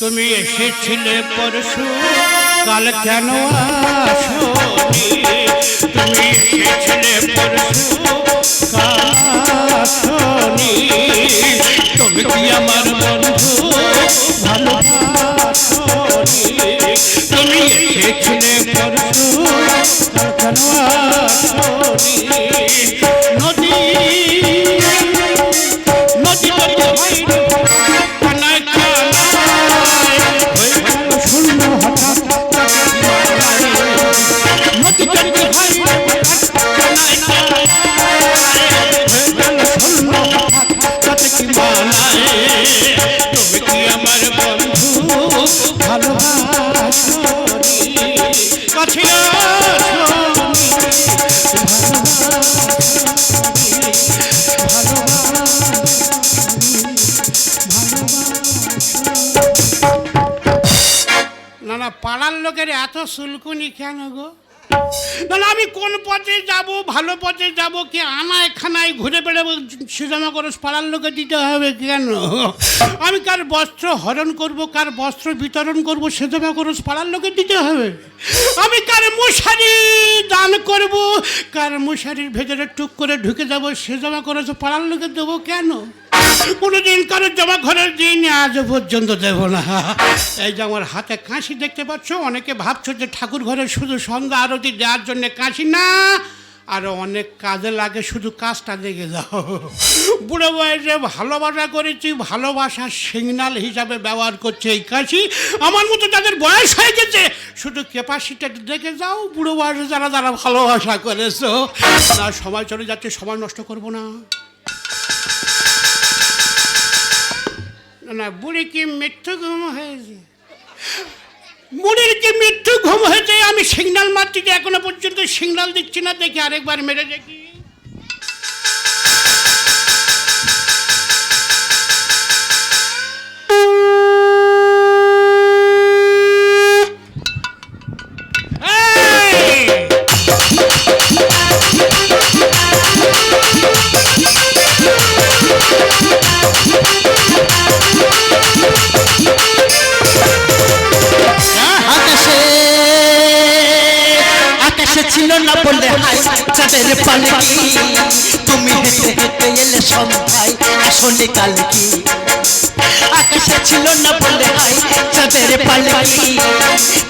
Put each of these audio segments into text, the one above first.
তুমি এসেছিলে পরশু, কাল কেন আসনি? তুমি এসেছিলে পরশু আসনি? তুমি কি আমার বন্ধু? ভালোবাসনি তুমি এসেছিলে পরশু, কাল কেন আমার বন্ধু ভালোবাসনি কাছে না। না পাড়ার লোকের এত সুলকুনি কেন গো? না আমি কোন পথে যাব, ভালো পথে যাব কি আনায় খানায় ঘুরে বেড়াবো? সুজামা করস পাড়ার লোকে দিতে হবে কেন? আমি কার বস্ত্র হরণ করব, কার বস্ত্র বিতরণ করব সেজমা করস পাড়ার লোকে দিতে হবে? আমি কার মশারি দান করব, কার মশারির ভেতরে টুক করে ঢুকে যাব সেজমা করস পাড়ার লোকে দেবো কেন? কোনোদিন কারোর জমা ঘরের দিন আজ পর্যন্ত দেব না। এই যে আমার হাতে কাঁশি দেখতে পাচ্ছ, অনেকে ভাবছ যে ঠাকুর ঘরে শুধু সন্ধ্যা আরতি দেওয়ার জন্য কাঁশি না আরও অনেক কাজে লাগে শুধু কাজটা দেখে যাও। বুড়ো বয়সে ভালোবাসা করেছি, ভালোবাসার সিগনাল হিসাবে ব্যবহার করছে এই কাশি আমার মতো যাদের বয়স হয়ে গেছে, শুধু ক্যাপাসিটি দেখে যাও, বুড়ো বয়সে যারা যারা ভালোবাসা করেছ না সময় চলে যাচ্ছে, সময় নষ্ট করব না। না, বুড়ি কি মৃত্যু ঘুম হয়েছে? বুড়ির কি মৃত্যু ঘুম হয়েছে? আমি সিগনাল মারছি যে এখনও পর্যন্ত সিগনাল দিচ্ছি না দেখি আরেকবার মেরে দেখি। কালকি আকাশে ছিল না বলে হাই চাঁদের পালকি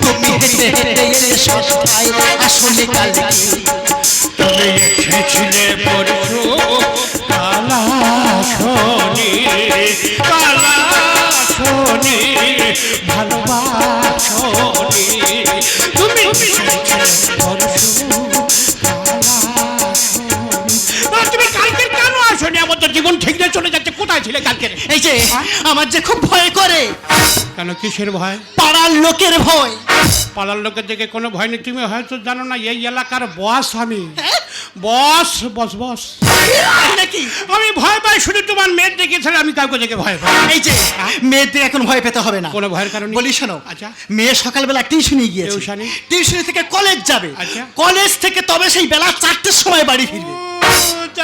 তুমি হেঁটে হেঁটে এলে সন্ধ্যায় আসলে কালকি তুমি এসেছিলে পরশু ছিলে কালকে? এই যে আমার যে খুব ভয় করে। কেন কিসের ভয়? পাড়ার লোকের ভয়। পাড়ার লোকের দিকে কোনো ভয় নেই। তুমি হয়তো জানো না এই এলাকার বস আমি। বস বস বস। তাই নাকি? আমি ভয় পাই শুধু তোমার মেয়ের দেখে ছাড়া আমি কাউকে দেখে ভয় পাই। এই যে মেয়েদের এখন ভয় পেতে হবে না। কোনো ভয়ের কারণ বলি শোনো আচ্ছা। মেয়ে সকালবেলা টিউশনি গিয়েছে। টিউশনি? থেকে কলেজ যাবে। আচ্ছা। কলেজ থেকে তবে সেই বেলা চারটের সময় বাড়ি ফিরবে।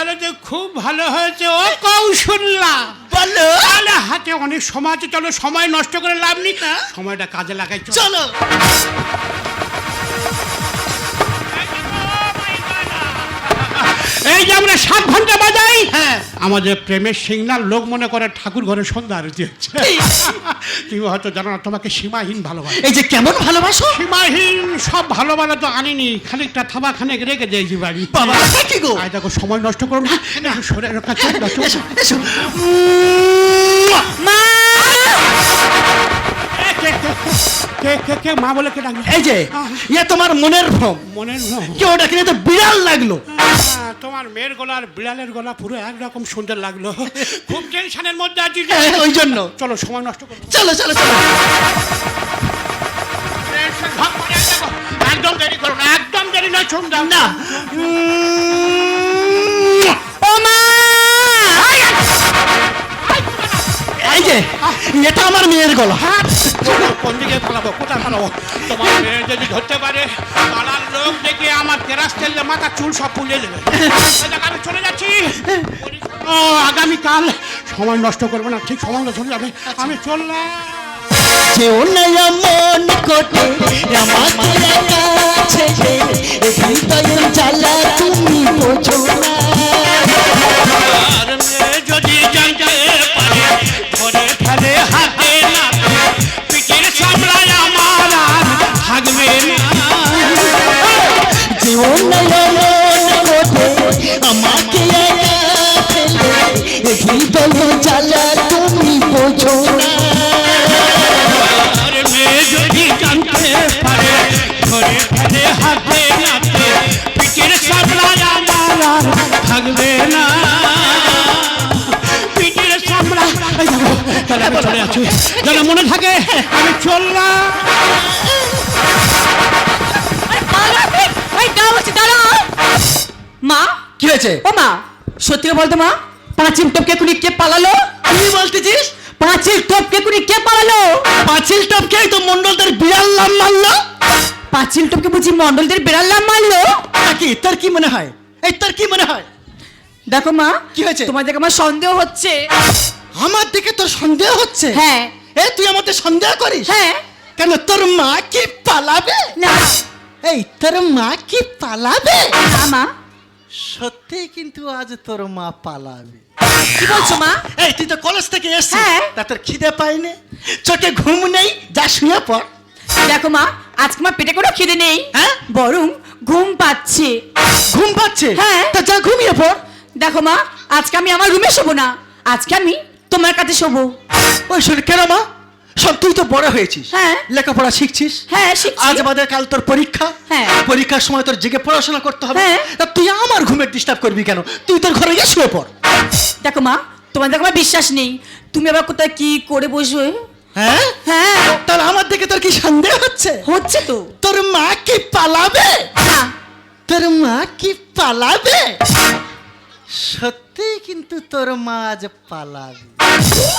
তাহলে তো খুব ভালো হয়েছে ও কৌশল্যা বলো। তাহলে হাতে অনেক সময় আছে চলো সময় নষ্ট করে লাভ নেই। সময়টা কাজে লাগাই চলো। চলো। এই যে আমরা সাত ঘণ্টা বাজাই হ্যাঁ আমাদের প্রেমের সিগনাল লোক মনে করে ঠাকুর ঘরে সন্ধ্যা আরতি হচ্ছে। তুমি হয়তো জানো না তোমাকে সীমাহীন ভালোবাসে। এই যে কেমন ভালোবাসো? সীমাহীন সব ভালোবাসা তো আনিনি খানিকটা থাবা খানিক রেখে দিয়েছি বাড়ি। বাবা কি গো? আয় দেখো সময় নষ্ট করো না। একটু সরে রাখা চোখ এসো মা! বলে কে ডাকবে এই যে ইয়ে তোমার মনের ভ্রম। মনের ভ্রম। কেউ ওটা কিনে তো বিড়াল লাগল। তোমার মেয়ের গলা আর বিড়ালের গলা পুরো একরকম সুন্দর লাগল খুব টেনশনের মধ্যে আছি যে। হ্যাঁ, ওই জন্য চলো সময় নষ্ট করো। চলো চলো চলো। একদম দেরি করো না একদম দেরি নয় দাও না এই যে এটা আমার মেয়ের গলা। হ্যাঁ, কোন দিকে পালাবো কোথায় পালাবো তোমার মেয়ে যদি ধরতে পারে পালার লোক দেখে আমার কেরাস তেলে মাথা চুল সব ফুলে দেবে। আমি চলে যাচ্ছি। ও আগামীকাল সময় নষ্ট করব না ঠিক সময় চলে যাবে। আমি চললাম। যেও না মন কোটে আমাকে কাছে হয়েছে। ও মা সত্যি বলতো মা পাঁচিল টপকে কুড়ি কে পালালো? কি বলতেছিস? পাঁচিল টপকে কুড়ি কে পালালো? পাঁচিল টপকে তো মন্ডলদের বিড়াল নাম মারলো। পাঁচিল টপকে বুঝি মন্ডলদের বেড়াল্লাম মারলো? নাকি তোর কি মনে হয়? এই তোর কি মনে হয়? দেখো মা কি হয়েছে? তোমার দেখে আমার সন্দেহ হচ্ছে। আমার দিকে তোর সন্দেহ হচ্ছে? হ্যাঁ। এ তুই আমাদের সন্দেহ করিস? হ্যাঁ। কেন তোর মা কি পালাবে? না। এই তোর মা কি পালাবে? না মা। সত্যি কিন্তু আজ তোর মা পালাবে। কি বলছো মা? এই তুই তো কলেজ থেকে এসছিস। হ্যাঁ। তা তোর খিদে পাইনি চোখে ঘুম নেই যা শুয়ে পড়। দেখো মা আজকে আমার পেটে কোনো খিদে নেই। হ্যাঁ? বরং ঘুম পাচ্ছে। ঘুম পাচ্ছে? হ্যাঁ। তা যা ঘুমিয়ে পড়। দেখো মা আজকে আমি আমার রুমে শোবো না। আজকে আমি তোমার কাছে শোবো। ওই শোন কেন মা? সব তুই তো বড় হয়েছিস। হ্যাঁ। লেখাপড়া শিখছিস। হ্যাঁ আজ বাদে কাল তোর পরীক্ষা। হ্যাঁ। পরীক্ষার সময় তোর জেগে পড়াশোনা করতে হবে। হ্যাঁ। তা তুই আমার ঘুমের ডিস্টার্ব করবি কেন? তুই তোর ঘরে গিয়ে শুয়ে পড়। দেখো মা তোমার দেখো আমার বিশ্বাস নেই। তুমি আবার কোথায় কি করে বসবে? হ্যাঁ? হ্যাঁ। তাহলে আমার দিকে তোর কি সন্দেহ হচ্ছে? হচ্ছে তো। তোর মা কি পালাবে? তোর মা কি পালাবে? সত্যি কিন্তু তোর মা আজ পালাবে।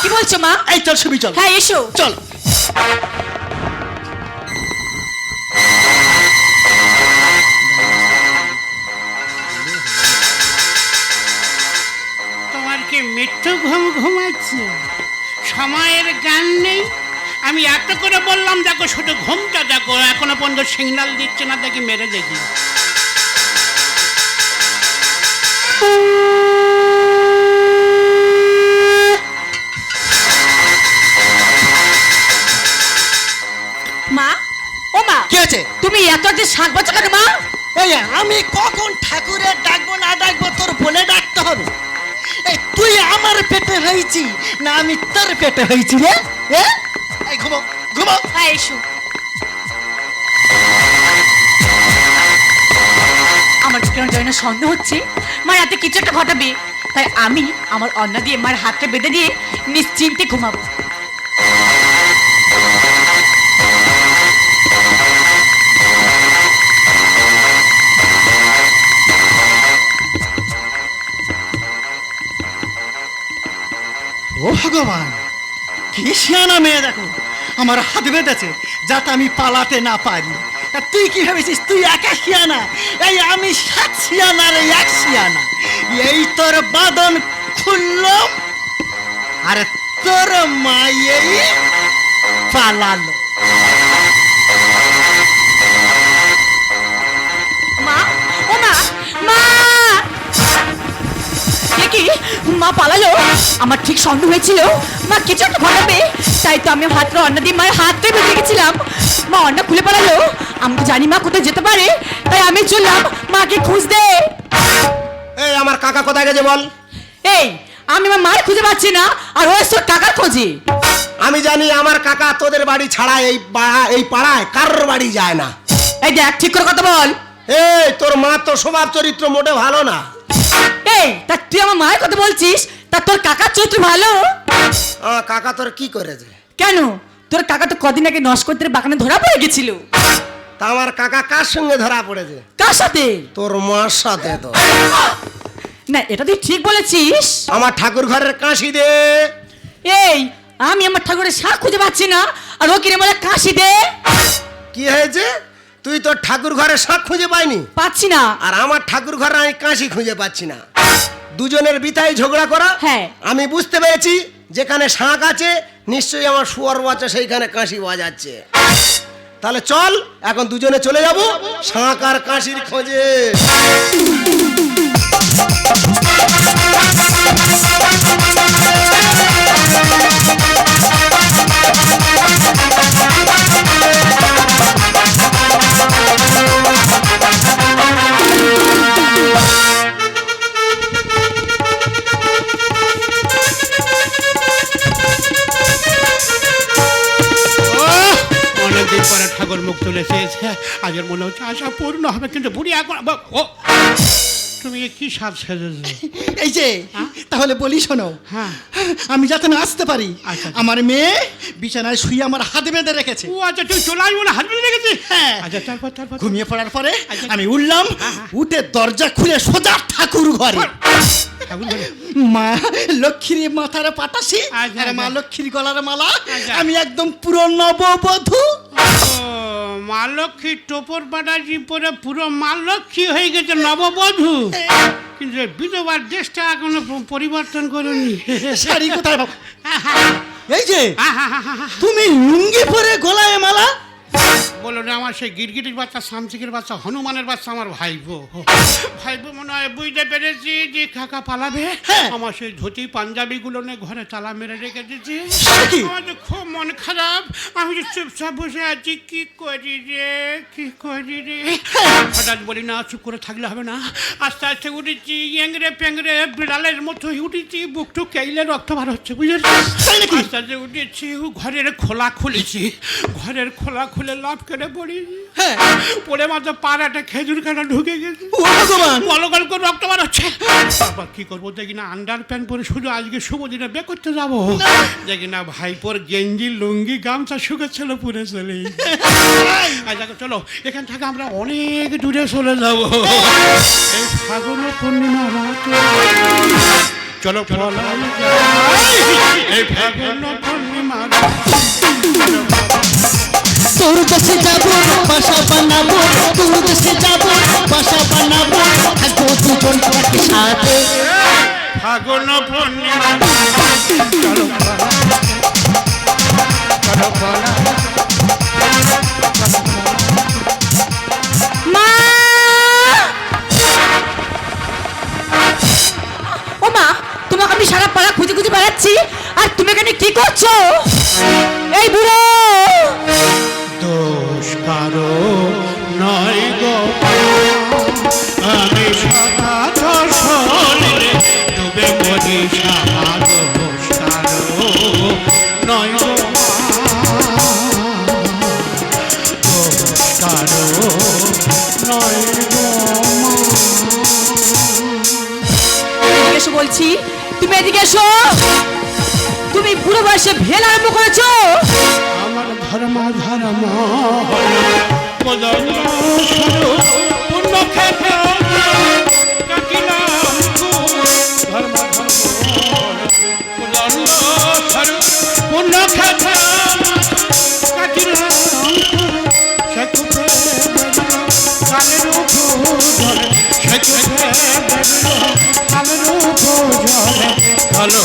কি বলছো মা? এই চল ছবি চল। হ্যাঁ এসো। চল। তোমার কি মৃত্যু ঘুম ঘুমাচ্ছে সময়ের গান নেই। আমি এত করে বললাম দেখো শুধু ঘুমটা দেখো এখনও পর্যন্ত সিগনাল দিচ্ছে না দেখি মেরে দেখি। শাক বাচ্চা কেন মা? এই আমি কখন ঠাকুরের ডাকবো না ডাকবো তোর বলে ডাকতে হবে। এই তুই আমার পেটে হয়েছি না আমি তোর পেটে হয়েছি রে এ? এই ঘুমো ঘুমো। হ্যাঁ এসো। আমার কেন জানি না সন্দেহ হচ্ছে। মা রাতে কিছু একটা ঘটাবে। তাই আমি আমার অন্না দিয়ে মার হাতটা বেঁধে দিয়ে নিশ্চিন্তে ঘুমাবো। ও ভগবান, কি শিয়ানা মেয়ে দেখো। আমার হাত বেঁধেছে যাতে আমি পালাতে না পারি। তুই কি ভেবেছিস? তুই একা শিয়ানা? এই আমি সাত শিয়ানা রে এক শিয়ানা। এই তোর বাদন খুললাম, আর তোর মা এই পালালো। মা পালালো। আমার ঠিক সন্দেহ হয়েছিল। মা কিছু একটা ঘটাবে তাই তো আমি হাতটা দিয়ে মায়ের হাতটাই বেঁধে গেছিলাম মা অন্ন খুলে পালালো আমি জানি মা কোথায় যেতে পারে। তাই আমি চললাম মাকে খুঁজতে। এই আমার কাকা কোথায় গেছে বল? এই আমি আমার মায়ের খুঁজে পাচ্ছি না আর ও এসে টাকার খোঁজে। আমি জানি আমার কাকা তোদের বাড়ি ছাড়া এই পাড়া- এই পাড়ায় কারোর বাড়ি যায় না। এই দেখ ঠিক করে কথা বল। এই তোর মা তো স্বভাব চরিত্র মোটে ভালো না। এই তা তুই আমার মায়ের কথা বলছিস? তা তোর কাকার চরিত্র ভালো? কাকা তোর কি করেছে? কেন? তোর কাকা তো কদিন আগে নস্করদের বাগানে ধরা পড়ে গেছিল। তা আমার কাকা কার সঙ্গে ধরা পড়েছে? কার সাথে? তোর মার সাথে তো। না এটা তুই ঠিক বলেছিস। আমার ঠাকুর ঘরের কাশি দে। এই আমি আমার ঠাকুরের শাক খুঁজে পাচ্ছি না আর ও কিনে বলে কাশি দে? কি হয়েছে? তুই তোর ঠাকুর ঘরে শাক খুঁজে পাইনি? পাচ্ছি না। আর আমার ঠাকুর ঘরে আমি কাশি খুঁজে পাচ্ছি না। দুজনের বিতাই ঝগড়া করা হ্যাঁ। আমি বুঝতে পেরেছি যেখানে শাঁখ আছে নিশ্চয়ই আমার শুয়ার বাচ্চা সেইখানে কাশি বাজাচ্ছে তাহলে চল এখন দুজনে চলে যাব শাঁখ আর কাশির খোঁজে আজের মনে হচ্ছে আশা পূর্ণ হবে কিন্তু বুড়ি এখন ও তুমি কি সাজ সেজেছো এই যে তাহলে বলি শোনো হ্যাঁ। আমি যাতে না আসতে পারি আচ্ছা। আমার মেয়ে বিছানায় শুয়ে আমার হাত বেঁধে রেখেছে ও আচ্ছা তুই চলে আসব না হাত বেঁধে রেখেছি হ্যাঁ। আচ্ছা তারপর তারপর ঘুমিয়ে পড়ার পরে আচ্ছা। আমি উঠলাম উঠে দরজা খুলে সোজা ঠাকুর ঘরে মা লক্ষ্মীর মাথার পাটাসি আচ্ছা, আর মা। লক্ষ্মীর গলার মালা। আমি একদম পুরো নববধূ মা লক্ষ্মী টোপর পাটাজি পরে পুরো মা লক্ষ্মী হয়ে গেছে নববধু। কিন্তু এই বিধবার দেশটা এখনও প- পরিবর্তন করেনি। শাড়ি কোথায় বাবা এই যে তুমি লুঙ্গি পরে গলায় মালা বলো না আমার সেই গিরগিটির বাচ্চা সামসিকের বাচ্চা হনুমানের বাচ্চা আমার ভাইবো। ভাইবো মনে হয় বুঝতে পেরেছি যে কাকা পালাবে। হ্যাঁ। আমার সেই ধুতি পাঞ্জাবি গুলো নিয়ে ঘরে তালা মেরে রেখে দিয়েছি। আমার খুব মন খারাপ। আমি যে চুপচাপ বসে আছি কি করি রে কি করি রে? হঠাৎ বলি না চুপ করে থাকলে হবে না। আস্তে আস্তে উঠেছি এংরে পেংরে বিড়ালের মতো উঠেছি বুকটু কেইলে রক্ত বার হচ্ছে বুঝেছি আস্তে আস্তে উঠেছি ঘরের খোলা খুলেছি ঘরের খোলা খুলে লাভ করে পড়ি। হ্যাঁ। পড়ে মাত্র পাড়াটা খেজুর খানা ঢুকে গেছে। রক্ত বার হচ্ছে বাবা কি করব? দেখি না আন্ডার প্যান্ট পরে শুধু আজকে শুভ দিনে বে করতে যাব। দেখি না ভাইপোর গেঞ্জি লুঙ্গি গামছা শুকেছিল পুরে চলে আচ্ছা চলো এখান থেকে আমরা অনেক দূরে চলে যাব। এই ফাগুন পূর্ণিমা রাতে। চলো পলাই এই ফাগুন পূর্ণিমা তোর দেশে যাব, বাসা বানাবো, তোর দেশে যাব, বাসা বানাবো। থাকব দুজন থাকি সাথে। ফাগুন পূর্ণিমা এসো বলছি তুমি এদিকে এসো। তুমি বুড়ো বয়সে ভেল আরম্ভ করেছ। আমার ধর্ম ধর্ম। পদন্য স্বরূপ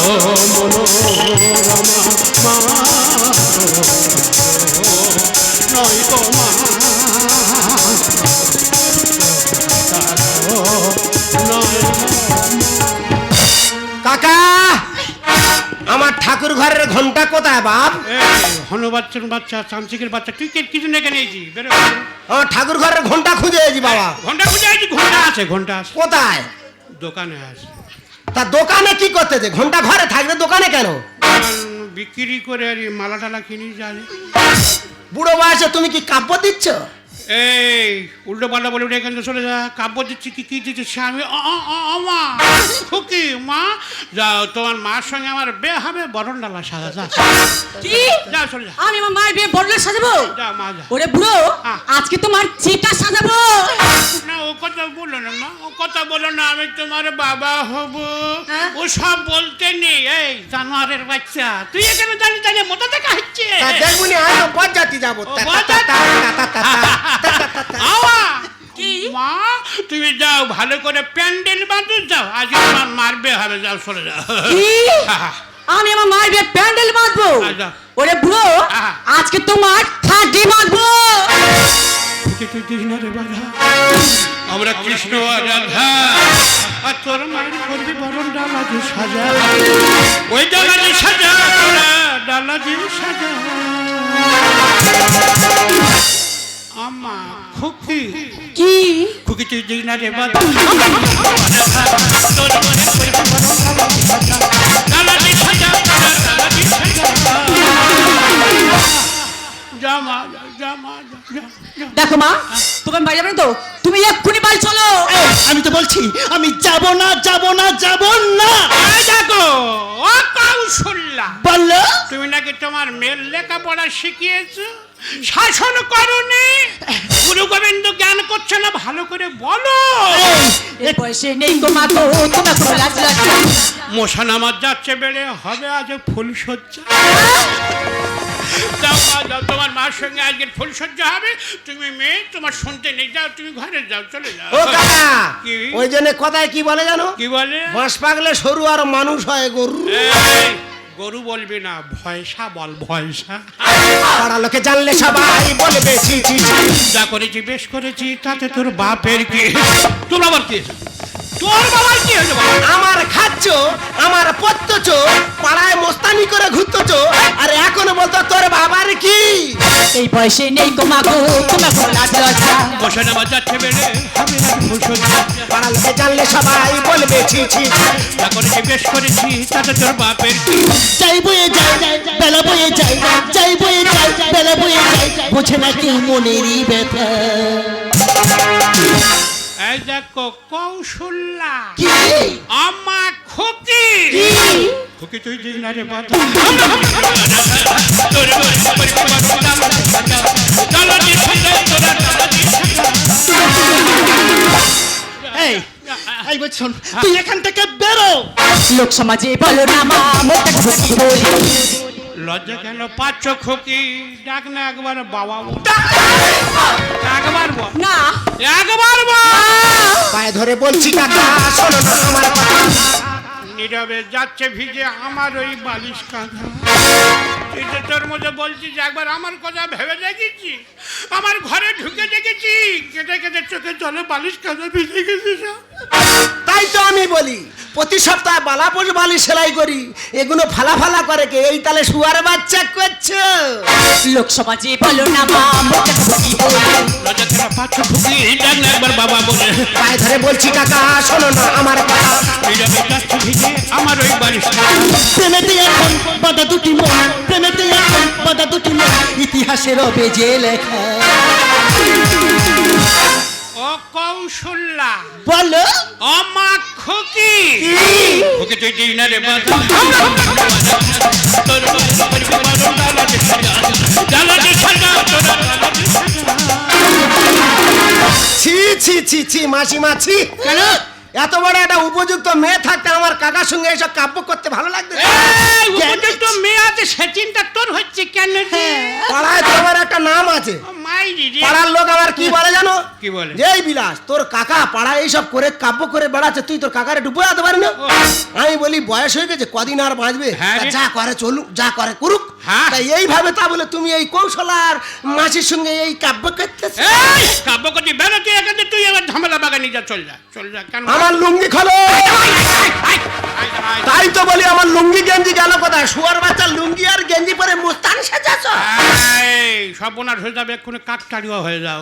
মনোরমা নয় গো মা নয় কাকা আমার ঠাকুর ঘরের ঘণ্টা কোথায় বাপ? হনু বাচ্চার বাচ্চা চামচিকের বাচ্চা তুই কে কিছু নিয়েছি বেরো আমার ঠাকুর ঘরের ঘণ্টা খুঁজে এসেছি বাবা। ঘণ্টা খুঁজে আছি ঘণ্টা আছে ঘণ্টা আছে। কোথায়? দোকানে আছে। তা দোকানে কি করতে যে? ঘণ্টা ঘরে থাকবে দোকানে কেন? বিক্রি করে আর মালা টালা কিনি জানি বুড়ো বয়সে তুমি কি কাব্য দিচ্ছ? এই উল্টো পাল্টা বলে উঠে এখান থেকে চলে যা। কাব্য দিচ্ছি কি কি দিচ্ছি সে আমি মা। খুকি মা। যাও তোমার মার সঙ্গে আমার বে হবে বরণ ডালা সাজা যা। কি? যাও চলে যা। আমি আমার মায়ের বিয়ে বড়লে সাজাবো? যা মা যা। ওরে বুড়ো হ্যাঁ। আজকে তোমার চিটা সাজাবো? না ও কথা বলো না মা। ও কথা বলো না আমি তোমার বাবা হব। হ্যাঁ? ও সব বলতে নেই। এই জানোয়ারের বাচ্চা। তুই এখানে জানি জানি মোটা দেখা হচ্ছে। তা দেখবনি আমি বরযাত্রী যাব। ও, আওয়া! মা তুমি যাও ভালো করে প্যান্ডেল বাঁধো যাও। আজ আমার মারবে হবে যাও চলে যাও। কি? আমি আমার মায়ের বিয়ে প্যান্ডেল বাঁধবো। ওরে বুড়ো আহা। আজকে তোমার খাটি বাঁধবো। তুই তুই দিস না রে বাধা? আমরা কৃষ্ণ রাধা। আর তোর মায়ের করবি বরণ ডালা দিয়ে সাজা। ওই ডালা দিয়ে সাজা। ডালা দিয়ে সাজা। আমা খুকি। কি? খুকি তুই না রে দেখো মা তোকে আমি বাড়ি যাবেন তো? তুমি এক্ষুনি বাড়ি চলো। আমি তো বলছি আমি যাব না যাব না যাব না। দেখো ও কৌশল্যা। বলো। তুমি নাকি তোমার মেয়ের লেখাপড়া শিখিয়েছো? শাসন করনি। গুরু গোবিন্দ জ্ঞান করছে না ভালো করে বলো। নেই তোমার লাগছে মশান আমার যাচ্ছে বেড়ে হবে আজ ফুল সজ্জা। তোমার মার সঙ্গে আজকের ফুল সজ্জা হবে। তুমি মেয়ে তোমার শুনতে নেই যাও তুমি ঘরে যাও চলে যাও। ও কাকা ওই জন্য কথায় কি বলে জানো? কি বলে? বাঁশ পাগলে সরু আর মানুষ হয় গরু। গরু বলবি না ভয়সা বল ভয়সা। পাড়া লোকে জানলে সবাই বলবে ছি ছি ছি। যা করেছি বেশ করেছি তাতে তোর বাপের কি? তোর বাবার কি? তোর বাবার কি হয়েছে বাবা? আমার খাচ্ছ আমার পত্তছ পাড়ায় মোস্তানি করে ঘুরতেছ আর এখন বলতো তোর বাবার কি? এই বয়সে নেই গো তোমার লাজ লজ্জা বসে বেড়ে লোকে জানলে সবাই বলবে ছি ছি ছি। যা করেছি বেশ করেছি তাতে তোর বাপের কি? যাই বয়ে যাই বেলা বয়ে যাই যাই বয়ে যাই বেলা বয়ে যাই। বোঝে না কেউ মনেরই ব্যথা। এই দেখো কৌশল্যা। কি? আমা খুকি। খুকি তুই দিস না রে বাবা। এই শোন তুই এখান থেকে বেরো। লোক সমাজে বলো না মা মোটা খুশি বলি? লজ্জা কেন? পাচ্ছ খুকি ডাক না একবার বাবা। একবার বল। না। একবার বল। পায়ে ধরে বলছি কাকা শোনো না আমার কথা নীরবে যাচ্ছে ভিজে আমার ওই বালিশ কাঁধা। তুই তো তোর মধ্যে বলছিস একবার আমার কথা ভেবে দেখেছি আমার ঘরে ঢুকে দেখেছি কেটে কেটে চোখে জলে বালিশ কাঁধা ভিজে গেছিস। তাই তো আমি বলি প্রতি সপ্তাহে বালাপোষ বালি সেলাই করি এগুলো ফালা ফালা করে কে? এই তালে শুয়ার বাচ্চা করছ? লোক সমাজে বলো না মা একবার বাবা বলে। পায়ে ধরে বলছি কাকা শোনো না আমার কথা। আমার ওই প্রেমেতে এখন দুটি মন প্রেমেতে এখন দুটি মন। ইতিহাসের যে লেখা। ও কৌশল্যা বলো। অমা খুকি ওকে তুই দিস না রে। ছি ছি ছি ছি মাসিমা ছি। কেন? এত বড় একটা উপযুক্ত মেয়ে থাকতে আমার কাকার সঙ্গে এসব কাব্য করতে ভালো লাগবে? উপযুক্ত মেয়ে আছে সে চিন্তা তোর হচ্ছে কেন রে? পাড়ায় তোমার একটা নাম আছে। পাড়ার লোক আমার কি বলে জানো? কি বলে? এই বিলাস তোর কাকা পাড়ায় এইসব করে কাব্য করে বেড়াচ্ছে তুই তোর কাকারে ডুবে যেতে পারি না? আমি বলি বয়স হয়ে গেছে কদিন আর বাঁচবে? হ্যাঁ যা করে চলুক যা করে করুক। হ্যাঁ। তাই এইভাবে তা বলে তুমি এই কৌশলার মাসির সঙ্গে এই কাব্য করতেছ? এই, কাব্য করছি বেরোচ্ছি এখান তুই এবার ঝামেলা বাগানে যা চল যা চল যা কেন? আমার লুঙ্গি খোলো। তাই তো বলি আমার লুঙ্গি গেঞ্জি গেল কোথায়? শুয়ার বাচ্চা লুঙ্গি আর গেঞ্জি পরে মুস্তান সাজাচ্ছ এই সর্বনাশ হয়ে যাবে এক্ষুনি কাকটাড়িও হয়ে যাও।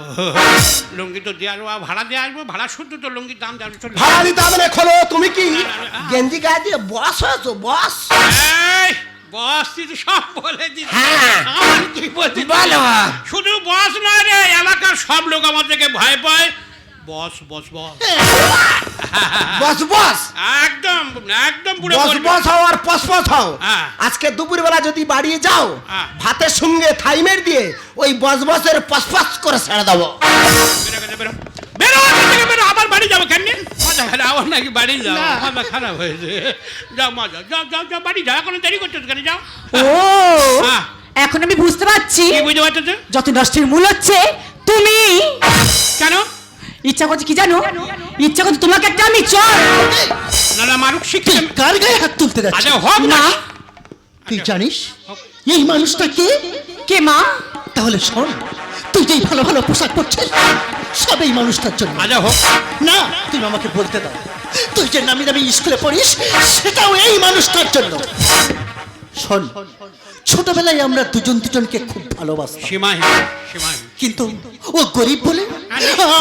লুঙ্গি তো দেওয়ার ভাড়া দিয়ে আসব ভাড়া শুদ্ধ তো লুঙ্গির দাম দেওয়ার চল। ভাড়া দিতে হবে খোলো তুমি কি? গেঞ্জি গায়ে দিয়ে বস হয়েছো বস। বস তুই সব বলে দিচ্ছিস হ্যাঁ। শুধু বস নয় রে এলাকার সব লোক আমার থেকে ভয় পায়। বস বস বস। বস বস। একদম একদম পুরো বস বস হও আর পস পস হও। হ্যাঁ। আজকে দুপুরবেলা যদি বাড়িয়ে যাও হ্যাঁ। ভাতের সঙ্গে থাইমের দিয়ে ওই বস বসের পস পস করে ছেড়ে দেবো। বেরো, বেরো, আবার বাড়ি যাব কেন মজা খারাপ আবার নাকি বাড়ি যাও খারাপ হয়েছে। যাও মজা যাও যাও যাও বাড়ি যাও এখন দেরি করছ কেন? যাও। ও হ্যাঁ। এখন আমি বুঝতে পারছি কি বুঝতে পারছ? যত নষ্টের মূল হচ্ছে তুমি কেন? ইচ্ছা করছে কি জানো? ইচ্ছা করছে তোমাকে একটা আমি চল না না মারুক তুই শিখছে কার গায়ে হাত তুলতে যাচ্ছিস? আচ্ছা হোক না। না তুই জানিস এই মানুষটা কে? কে মা? তাহলে শোন তুই যেই ভালো ভালো পোশাক পরছিস সব এই মানুষটার জন্য। আচ্ছা হোক। না তুমি আমাকে বলতে দাও তুই যে নামি দামি স্কুলে পড়িস সেটাও এই মানুষটার জন্য। শোন ছোটবেলায় আমরা দুজন দুজনকে খুব ভালোবাসতাম। সীমাহীন সীমাহীন কিন্তু ও গরিব বলে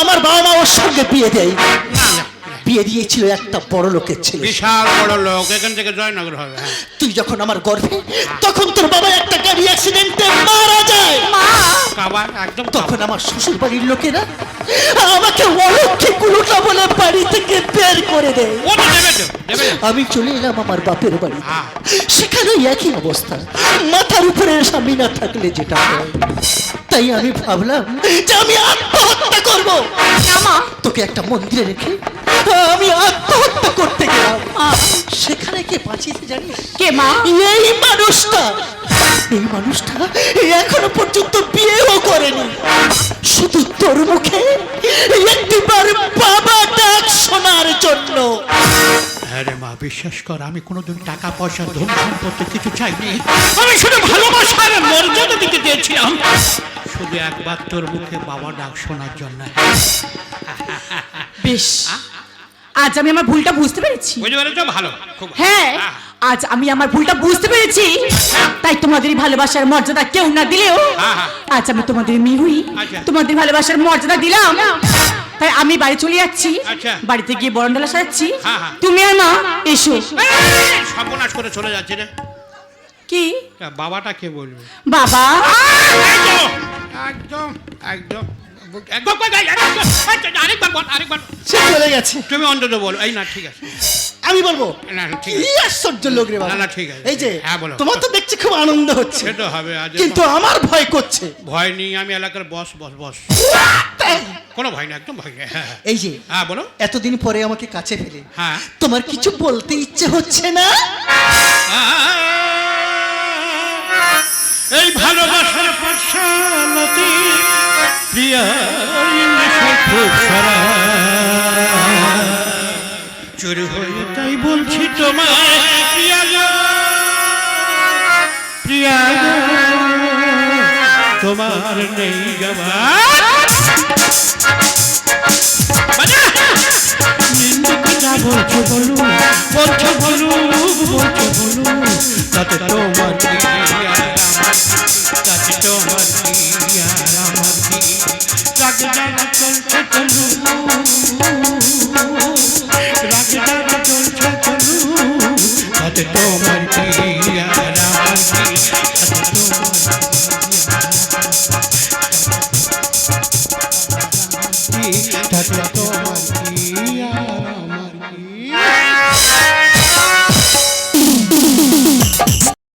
আমার বাবা মা ওর সঙ্গে বিয়ে দেয়। না না না। বিয়ে দিয়েছিল একটা বড় লোকের ছেলে। বিশাল বড় লোক এখান থেকে জয়নগর হবে হ্যাঁ। তুই যখন আমার গর্ভে তখন তোর বাবা একটা গাড়ি অ্যাক্সিডেন্টে মারা যায়। একদম তখন আমার শ্বশুর বাড়ির লোকেরা আমাকে অলক্ষী কুলুটা বলে বাড়ি থেকে বের করে দেয়। আমি চলে এলাম আমার বাপের বাড়ি। সেখানে একই অবস্থা। মাথার উপরে স্বামী না থাকলে যেটা হয়। তাই আমি ভাবলাম যে আমি আত্মহত্যা করব। না তোকে একটা মন্দিরে রেখে আমি আত্মহত্যা করতে গেলাম। সেখানে কে বাঁচিয়েছে জানিস? কে মা? এই মানুষটা এই মানুষটা এখনও পর্যন্ত বিয়েও করেনি। শুধু তোর মুখে একটিবার বাবা ডাক শোনার জন্য। হ্যাঁ রে মা বিশ্বাস কর আমি কোনোদিন টাকা পয়সা ধন সম্পত্তি কিছু চাইনি। আমি শুধু ভালোবাসার মর্যাদা দিতে চেয়েছিলাম। শুধু একবার তোর মুখে বাবা ডাক শোনার জন্য। বেশ। আজ আমি আমার ভুলটা বুঝতে পেরেছি। বুঝতে পেরেছ? ভালো খুব হ্যাঁ। আজ আমি আমার ভুলটা বুঝতে পেরেছি। তাই তোমাদের ভালোবাসার মর্যাদা কেউ না দিলেও হ্যাঁ, হ্যাঁ। আজ আমি তোমাদের মিহুই আচ্ছা। তোমাদের ভালোবাসার মর্যাদা দিলাম। তাই আমি বাড়ি চলে যাচ্ছি আচ্ছা। বাড়িতে গিয়ে বরণডালা সাজাচ্ছি। হ্যাঁ। তুমি আর মা এসো। সর্বনাশ করে চলে যাচ্ছে রে। কি? বাবাটা কে বলবে? বাবা? একদম একদম একদম আরেকবার আরেকবার। সে চলে গেছে। তুমি অন্তত বলো এই না ঠিক আছে। আমি বলব? না না, ঠিক কি আছে আশ্চর্য লোক রে বাবা। না, না, ঠিক আছে। এই যে হ্যাঁ, বলো। তোমার তো দেখছি খুব আনন্দ হচ্ছে। সে তো হবে আজ কিন্তু আমার ভয় করছে। ভয় নেই আমি এলাকার বস বস বস। কোনো ভয় না একদম ভয় নেই। হ্যাঁ হ্যাঁ। এই যে হ্যাঁ বলো। এতদিন পরে আমাকে কাছে ফেলে। হ্যাঁ। তোমার কিছু বলতে ইচ্ছে হচ্ছে না? এই ভালোবাসার পাঠশালাতে প্রিয়া খুব সারা। চুরি হয়ে তাই বলছি প্রিয়া তোমার নেই বলছো বলুন বলছো বলুন বলছো বলুন তাতে তোমার তাতে তোমার চলছে চলুন